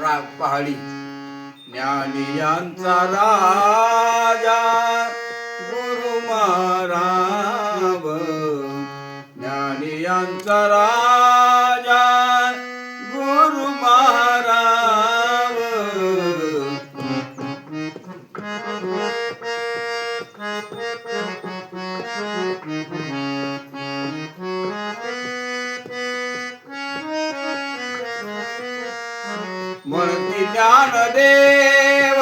राग पहाडी ज्ञानियांचा राजा गुरु महाराव ज्ञानियांचा राजा. म्हणती ज्ञानदेव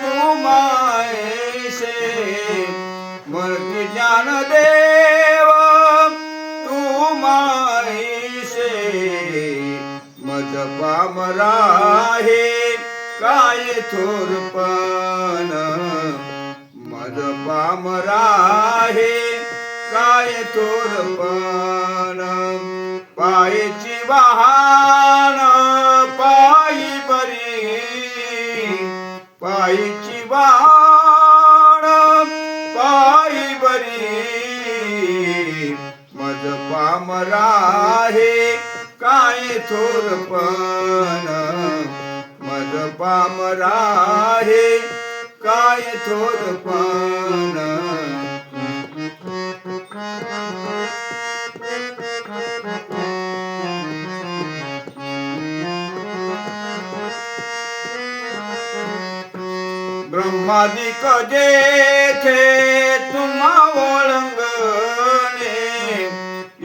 तू मायसे म्हणती ज्ञानदेव तू मायसे मज पामरा हे काय थोरपण मज पामरा हे काय थोरपण पायची वाहन पायी पायीची बाण पायी बरी. मज पामरा हे काय थोरपण मज पामरा काय थोरपण ब्रह्मादिक जेथे तुम्हा ओळंगणे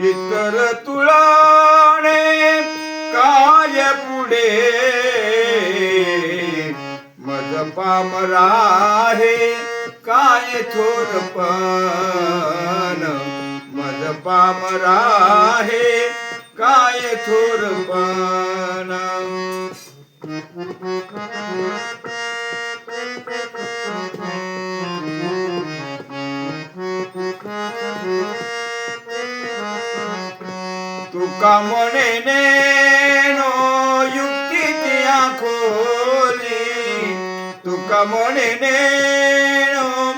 इतर तुळणे काय पुढे? मज पामरा आहे काय थोरपण मज पामरा आहे काय थोरपण કમણે ને નો યુક્તિ ત્યાં ખોલી. તું કમણે ને નો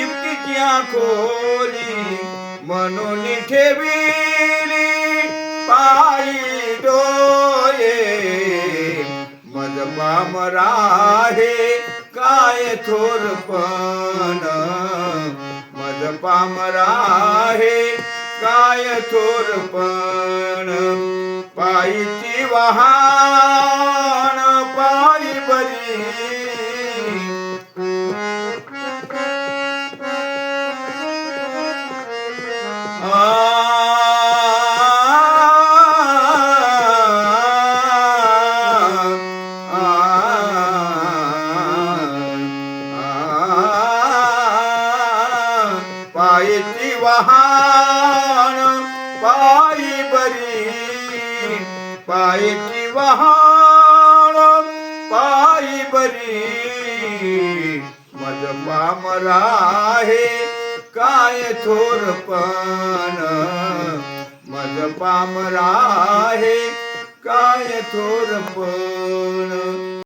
યુક્તિ ત્યાં ખોલી. મનો ની ઠેવી પાઈ ડોએ મજમામ રાહે કાય થોર પણ. મજ પામ રાહે काय थोरपण पायची वाहा. पायी वाहन पायी बरी पायची वाहन पायी बरी मज पामरा हे काय थोरपण मज पामरा हे काय थोरपण